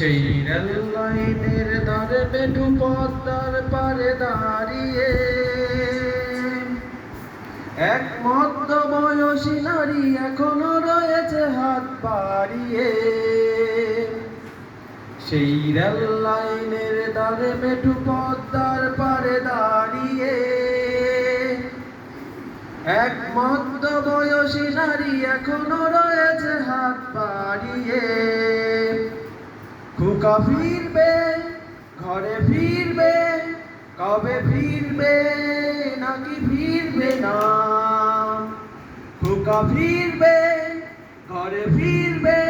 সেই রেল লাইনের ধারে পেটু পদ্মার পারে দাঁড়িয়ে। এক মধ্য বয়সী নারী এখনও রয়েছে হাত বাড়িয়ে। সেই রেল লাইনের ধারে মেঠু পদ্মার পারে দাঁড়িয়ে। এক মধ্য বয়সী নারী এখনও রয়েছে হাত বাড়িয়ে। খুকা ফিরবে, ঘরে ফিরবে, কবে ফিরবে, নাকি ফিরবে না? খুকা ফিরবে, ঘরে ফিরবে,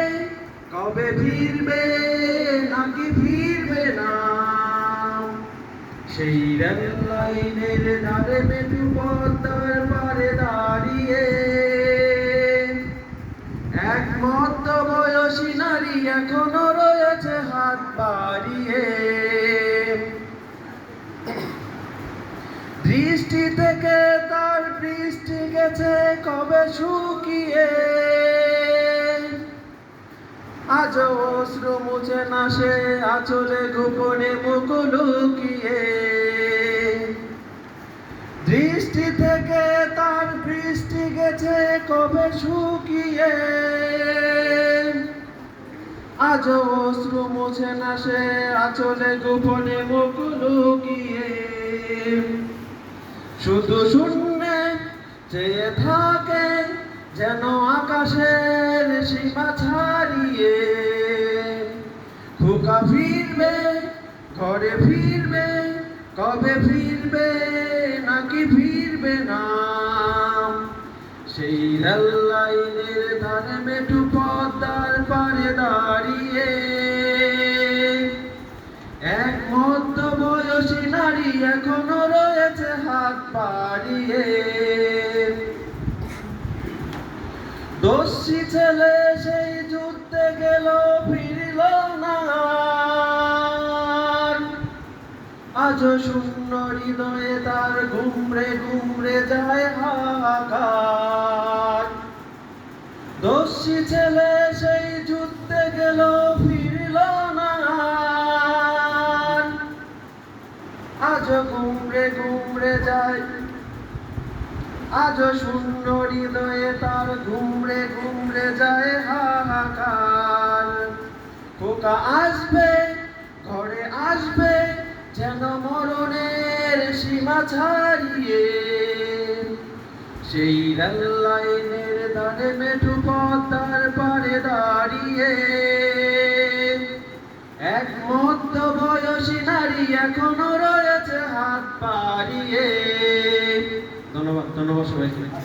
কবে ফিরবে, নাকি ফিরবে না? সেই রেল লাইনের ধারে মেটু পদ্মার পারে দাঁড়িয়ে এক মধ্য বয়সী নারী এখনও দৃষ্টি থেকে তার বৃষ্টি গেছে, কবে শুকিয়ে? আজ অশ্রু মুছে না সে আচলে গোপনে মুখ লুকিয়ে। দৃষ্টি থেকে তার বৃষ্টি গেছে, কবে শুকিয়ে? আজ অশ্রু মুছে না সে আচলে গোপনে মুখ লুকিয়ে। শুধু শূন্যে চেয়ে থাকে যেন আকাশের সীমা ছাড়িয়ে। খোকা ফিরবে, ঘরে ফিরবে, কবে ফিরবে, নাকি ফিরবে না? সেই রেল লাইনের ধারে মেটু পদ্মার পারে দাঁড়িয়ে। এক মধ্য বয়সী নারী এখনও দোষী ছেলে সেই যুদ্ধে গেল, ফিরল না। আজ শূন্য হৃদয়ে তার ঘুমরে ঘুমরে যায় হাহাকার দোষী ছেলে সেই যুদ্ধে গেল, ফিরল না। আজ ঘুমরে ঘুমরে যায় আজ শূন্য হৃদয়ে তার ঘুমরে ঘুমরে যায় হাহাকার। খোকা আসবে, ঘরে আসবে, যেন মরণের সীমা ছাড়িয়ে। সেই রেল লাইনের ধারে মেঠু পদ্মার পারে দাঁড়িয়ে। এক মধ্য বয়সী নারী এখনও রয়েছে হাত no va a.